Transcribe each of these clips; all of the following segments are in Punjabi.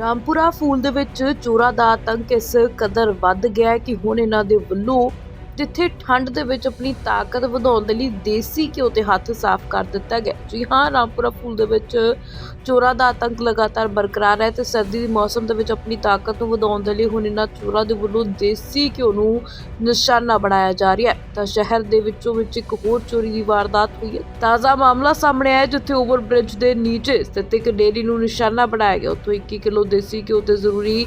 ਰਾਮਪੁਰਾ ਫੂਲ ਦੇ ਵਿੱਚ ਚੋਰਾਂ ਦਾ ਆਤੰਕ ਇਸ ਕਦਰ ਵੱਧ ਗਿਆ ਕਿ ਹੁਣ ਇਹਨਾਂ ਦੇ ਵੱਲੋਂ ਜਿੱਥੇ ਠੰਡ ਦੇ ਵਿੱਚ ਆਪਣੀ ਤਾਕਤ ਵਧਾਉਣ ਦੇ ਲਈ ਦੇਸੀ ਘਿਓ ਤੇ ਹੱਥ ਸਾਫ਼ ਕਰ ਦਿੱਤਾ ਗਿਆ। ਜੀ ਹਾਂ, ਰਾਮਪੁਰਾ ਫੂਲ ਦੇ ਵਿੱਚ ਚੋਰਾਂ ਦਾ ਆਤੰਕ ਲਗਾਤਾਰ ਬਰਕਰਾਰ ਹੈ ਤੇ ਸਰਦੀ ਦੇ ਮੌਸਮ ਦੇ ਵਿੱਚ ਆਪਣੀ ਤਾਕਤ ਨੂੰ ਵਧਾਉਣ ਦੇ ਲਈ ਹੁਣ ਇਹਨਾਂ ਚੋਰਾਂ ਦੇ ਵੱਲੋਂ ਦੇਸੀ ਘਿਓ ਨੂੰ ਨਿਸ਼ਾਨਾ ਬਣਾਇਆ ਜਾ ਰਿਹਾ ਹੈ। ਤਾਂ ਸ਼ਹਿਰ ਦੇ ਵਿੱਚੋਂ ਵਿੱਚ ਇੱਕ ਹੋਰ ਚੋਰੀ ਦੀ ਵਾਰਦਾਤ ਹੋਈ ਹੈ। ਤਾਜ਼ਾ ਮਾਮਲਾ ਸਾਹਮਣੇ ਆਇਆ ਜਿੱਥੇ ਓਵਰ ਬ੍ਰਿਜ ਦੇ ਨੀਚੇ ਸਥਿਤ ਇੱਕ ਡੇਅਰੀ ਨੂੰ ਨਿਸ਼ਾਨਾ ਬਣਾਇਆ ਗਿਆ। ਉੱਥੋਂ 21 ਕਿਲੋ ਦੇਸੀ ਘਿਓ ਤੇ ਜ਼ਰੂਰੀ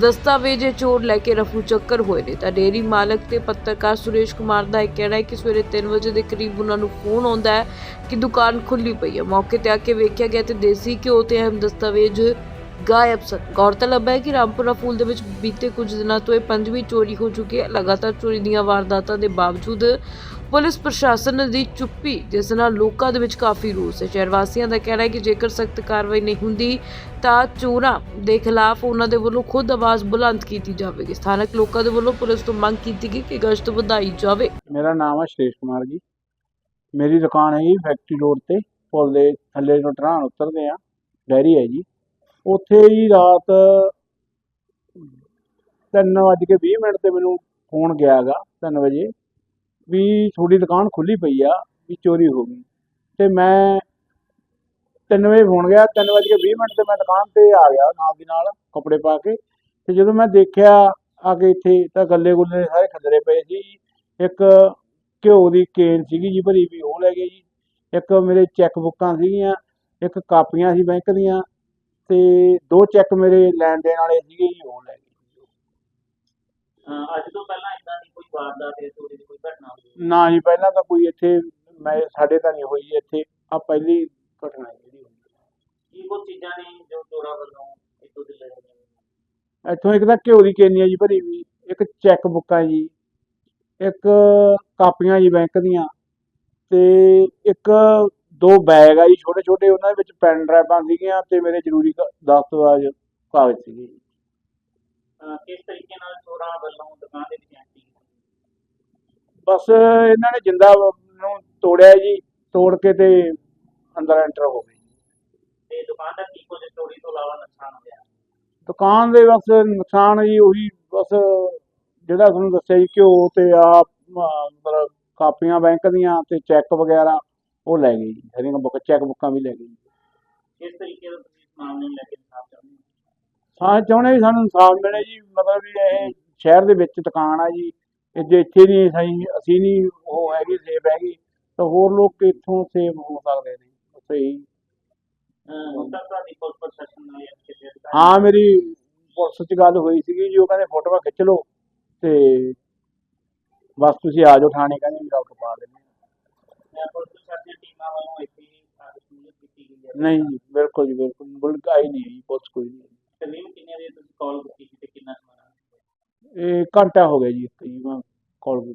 ਦਸਤਾਵੇਜ਼ ਚੋਰ ਲੈ ਕੇ ਰਫੂ ਚੱਕਰ ਹੋਏ ਨੇ। ਤਾਂ ਡੇਅਰੀ ਮਾਲਕ ਤੇ ਪੱਤਰਕਾਰ ਸੁਰੇਸ਼ ਕੁਮਾਰ ਦਾ ਇਹ ਕਹਿਣਾ ਹੈ ਕਿ ਸਵੇਰੇ 3 ਵਜੇ ਦੇ ਕਰੀਬ ਉਹਨਾਂ ਨੂੰ ਫੋਨ ਆਉਂਦਾ ਹੈ ਕਿ ਦੁਕਾਨ ਖੁੱਲੀ ਪਈ ਹੈ। ਮੌਕੇ ਤੇ ਆ ਕੇ ਵੇਖਿਆ ਗਿਆ ਤੇ ਦੇਸੀ ਘਿਓ ਤੇ ਅਹਿਮ ਦਸਤਾਵੇਜ਼ ਗਾਇਬ ਸਨ। ਗੌਰਤਲਬ ਹੈ ਕਿ ਰਾਮਪੁਰਾ ਫੂਲ ਦੇ ਵਿੱਚ ਬੀਤੇ ਕੁਝ ਦਿਨਾਂ ਤੋਂ ਇਹ ਪੰਜਵੀਂ ਚੋਰੀ ਹੋ ਚੁੱਕੀ ਹੈ। ਲਗਾਤਾਰ ਚੋਰੀ ਦੀਆਂ ਵਾਰਦਾਤਾਂ ਦੇ ਬਾਵਜੂਦ ਪੁਲਿਸ ਪ੍ਰਸ਼ਾਸਨ ਦੀ ਚੁੱਪੀ, ਜਿਸ ਨਾਲ ਲੋਕਾਂ ਦੇ ਵਿੱਚ ਕਾਫੀ ਰੋਸ ਹੈ। ਸ਼ਹਿਰ ਵਾਸੀਆਂ ਦਾ ਕਹਿਣਾ ਹੈ ਕਿ ਜੇਕਰ ਸਖਤ ਕਾਰਵਾਈ ਨਹੀਂ ਹੁੰਦੀ, ਤਾਂ ਚੋਰਾਂ ਦੇ ਖਿਲਾਫ ਉਹਨਾਂ ਦੇ ਵੱਲੋਂ ਖੁਦ ਆਵਾਜ਼ ਬੁਲੰਦ ਕੀਤੀ ਜਾਵੇਗੀ। ਸਥਾਨਕ ਲੋਕਾਂ ਦੇ ਵੱਲੋਂ ਪੁਲਿਸ ਤੋਂ ਮੰਗ ਕੀਤੀ ਗਈ ਕਿ ਗਸ਼ਤ ਵਧਾਈ ਜਾਵੇ। ਮੇਰਾ ਨਾਮ ਹੈ ਸ਼੍ਰੇਸ਼ ਕੁਮਾਰ ਜੀ। ਮੇਰੀ ਦੁਕਾਨ ਹੈਗੀ ਫੈਕਟਰੀ ਰੋਡ ਤੇ, ਪੁਲ ਦੇ ਥੱਲੇ ਤੋਂ ਟਰਾਂ ਉਤਰਦੇ ਆ ਡੈਰੀ ਹੈ ਜੀ। ਉੱਥੇ ਹੀ ਰਾਤ 3:20 ਮਿੰਟ ਤੇ ਮੈਨੂੰ ਫੋਨ ਗਿਆ 3 ਵਜੇ। ਵੀ ਤੁਹਾਡੀ ਦੁਕਾਨ ਖੁੱਲੀ ਪਈ ਆ, ਵੀ ਚੋਰੀ ਹੋ ਗਈ। ਤੇ ਮੈਂ 3 ਵਜੇ ਫੋਨ ਗਿਆ 3:20 ਮਿੰਟ ਤੇ ਮੈਂ ਦੁਕਾਨ ਤੇ ਆ ਗਿਆ ਨਾਲ ਦੀ ਨਾਲ ਕੱਪੜੇ ਪਾ ਕੇ। ਤੇ ਜਦੋਂ ਮੈਂ ਦੇਖਿਆ, ਆ ਕੇ ਇੱਥੇ ਤਾਂ ਗੱਲੇ ਗੁੱਲੇ ਸਾਰੇ ਖੰਦਰੇ ਪਏ ਸੀ। ਇੱਕ ਘਿਓ ਦੀ ਕੇਨ ਸੀਗੀ ਜੀ ਭਰੀ, ਵੀ ਉਹ ਲੈ ਗਏ ਜੀ। ਇੱਕ ਮੇਰੇ ਚੈੱਕ ਬੁੱਕਾਂ ਸੀਗੀਆਂ, ਇੱਕ ਕਾਪੀਆਂ ਸੀ ਬੈਂਕ ਦੀਆਂ, ਤੇ ਦੋ ਚੈੱਕ ਮੇਰੇ ਲੈਣ ਦੇਣ ਵਾਲੇ ਸੀਗੇ ਜੀ, ਉਹ ਲੈ ਗਏ। ਅੱਜ ਤੋਂ ਪਹਿਲਾਂ ਇਦਾਂ ਦੀ ਵਾਰਦਾਤ ਜਾਂ ਚੋਰੀ ਦੀ ਕੋਈ ਘਟਨਾ ਹੋਈ ਨਾ ਜੀ ਪਹਿਲਾਂ ਤਾਂ ਕੋਈ ਇੱਥੇ ਮੈਂ ਸਾਡੇ ਤਾਂ ਨਹੀਂ ਹੋਈ ਇੱਥੇ ਆ ਪਹਿਲੀ ਘਟਨਾ ਹੈ ਜਿਹੜੀ ਹੋਈ। ਕੀ ਕੁਝ ਚੀਜ਼ਾਂ ਨੇ ਜੋ ਚੋਰਾਂ ਵੱਲੋਂ ਇੱਥੋਂ ਦੀ ਲੈ ਗਈਆਂ ਇੱਥੋਂ ਇੱਕ ਤਾਂ ਘਿਓ ਦੀ ਕੇਨੀ ਹੈ ਜੀ ਭਰੀ ਵੀ ਇੱਕ ਚੈੱਕ ਬੁੱਕਾਂ ਜੀ ਇੱਕ ਕਾਪੀਆਂ ਜੀ ਬੈਂਕ ਦੀਆਂ ਤੇ ਇੱਕ ਦੋ ਬੈਗ ਆ ਜੀ ਛੋਟੇ ਛੋਟੇ ਉਹਨਾਂ ਦੇ ਵਿੱਚ ਪੈਨ ਡਰਾਈਵਾਂ ਸੀਗੀਆਂ ਤੇ ਮੇਰੇ ਜ਼ਰੂਰੀ ਕ- ਦਸਤਾਵੇਜ਼ ਕਾਗਜ਼ ਸੀਗੇ ਅਹ ਕਿਸ ਤਰੀਕੇ ਨਾਲ ਚੋਰਾਂ ਵੱਲੋਂ ਦੁਕਾਨ ਦੇ ਵਿੱਚ ਐਂਟਰੀ ਬਸ ਇਹਨਾਂ ਨੇ ਜਿੰਦਾ ਨੂੰ ਤੋੜਿਆ ਜੀ ਤੋੜ ਕੇ ਤੇ ਅੰਦਰ ਐਂਟਰ ਹੋ ਗਏ। ਤੇ ਦੁਕਾਨ ਦਾ ਕੀ ਕੁਝ ਚੋਰੀ ਤੋਂ ਇਲਾਵਾ ਨੁਕਸਾਨ ਹੋਇਆ ਦੁਕਾਨ ਦੇ ਬਸ ਨੁਕਸਾਨ ਜੀ ਉਹੀ ਬਸ ਜਿਹੜਾ ਤੁਹਾਨੂੰ ਦੱਸਿਆ ਜੀ ਘਿਓ ਤੇ ਆ ਮਤਲਬ ਕਾਪੀਆਂ ਬੈਂਕ ਦੀਆਂ ਤੇ ਚੈੱਕ ਵਗੈਰਾ ਉਹ ਲੈ ਗਏ ਜੀ। ਸਾਰੀਆਂ ਬੁੱਕ ਚੈੱਕ ਬੁੱਕਾਂ ਵੀ ਲੈ ਗਏ ਜੀ। ਕਿਸ ਤਰੀਕੇ ਦਾ ਤੁਸੀਂ ਇਸ ਮਾਮਲੇ ਨੂੰ ਲੈ ਕੇ ਇਨਸਾਫ ਚਾਹੁੰਦੇ ਹੋ ਚਾਹੁੰਦੇ ਵੀ ਸਾਨੂੰ ਇਨਸਾਫ ਮਿਲੇ ਜੀ। ਮਤਲਬ ਵੀ ਇਹ ਸ਼ਹਿਰ ਦੇ ਵਿੱਚ ਦੁਕਾਨ ਆ ਜੀ। ਜੇ ਇੱਥੇ ਨਹੀਂ ਸਹੀ ਅਸੀਂ ਨਹੀਂ ਉਹ ਹੈਗੀ ਸੇਫ ਹੈਗੀ ਤਾਂ ਹੋਰ ਲੋਕ ਕਿੱਥੋਂ ਸੇਫ ਹੋ ਸਕਦੇ ਨੇ? ਸਹੀ ਹਾਂ। ਮੇਰੀ ਪੁਲਿਸ 'ਚ ਗੱਲ ਹੋਈ ਸੀਗੀ ਜੀ ਉਹ ਕਹਿੰਦੇ ਫੋਟੋਆਂ ਖਿੱਚ ਲਓ ਤੇ ਬਸ ਤੁਸੀਂ ਆ ਜਾਓ ਥਾਣੇ ਕਹਿੰਦੇ ਵੀ ਡਾਕਟਰ ਪਾ ਹੈ ਨਹੀਂ ਬਿਲਕੁਲ ਜੀ ਬਿਲਕੁਲ ਬੁਲਕ ਆਈ ਨਹੀਂ ਪੁਲਿਸ ਕੋਈ ਨਹੀਂ ਕਿੰਨੇ ਵਜੇ ਤੁਸੀਂ ਕਾਲ ਕੀਤੀ ਸੀ ਤੇ ਕਿੰਨਾ ਸਮਾਂ? ਇਹ ਘੰਟਾ ਹੋ ਗਿਆ ਜੀ। ਇੱਕ ਜੀ ਮੈਂ ਕਾਲ ਕੀਤੀ